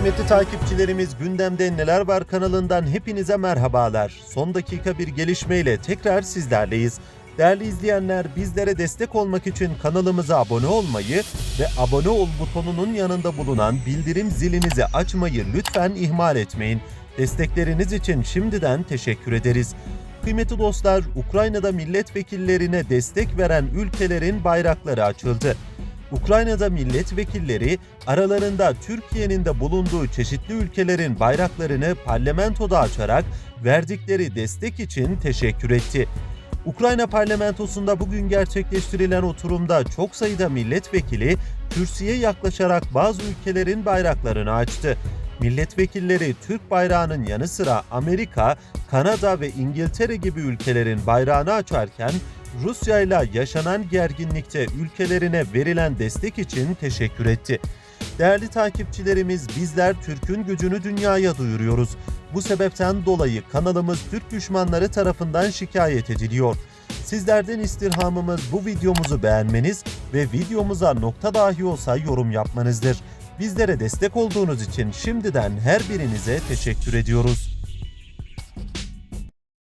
Kıymetli takipçilerimiz gündemde neler var kanalından hepinize merhabalar. Son dakika bir gelişmeyle tekrar sizlerleyiz. Değerli izleyenler bizlere destek olmak için kanalımıza abone olmayı ve abone ol butonunun yanında bulunan bildirim zilinizi açmayı lütfen ihmal etmeyin. Destekleriniz için şimdiden teşekkür ederiz. Kıymetli dostlar, Ukrayna'da milletvekillerine destek veren ülkelerin bayrakları açıldı. Ukrayna'da milletvekilleri aralarında Türkiye'nin de bulunduğu çeşitli ülkelerin bayraklarını parlamentoda açarak verdikleri destek için teşekkür etti. Ukrayna parlamentosunda bugün gerçekleştirilen oturumda çok sayıda milletvekili kürsüye yaklaşarak bazı ülkelerin bayraklarını açtı. Milletvekilleri Türk bayrağının yanı sıra Amerika, Kanada ve İngiltere gibi ülkelerin bayrağını açarken Rusya ile yaşanan gerginlikte ülkelerine verilen destek için teşekkür etti. Değerli takipçilerimiz bizler Türk'ün gücünü dünyaya duyuruyoruz. Bu sebepten dolayı kanalımız Türk düşmanları tarafından şikayet ediliyor. Sizlerden istirhamımız bu videomuzu beğenmeniz ve videomuza nokta dahi olsa yorum yapmanızdır. Bizlere destek olduğunuz için şimdiden her birinize teşekkür ediyoruz.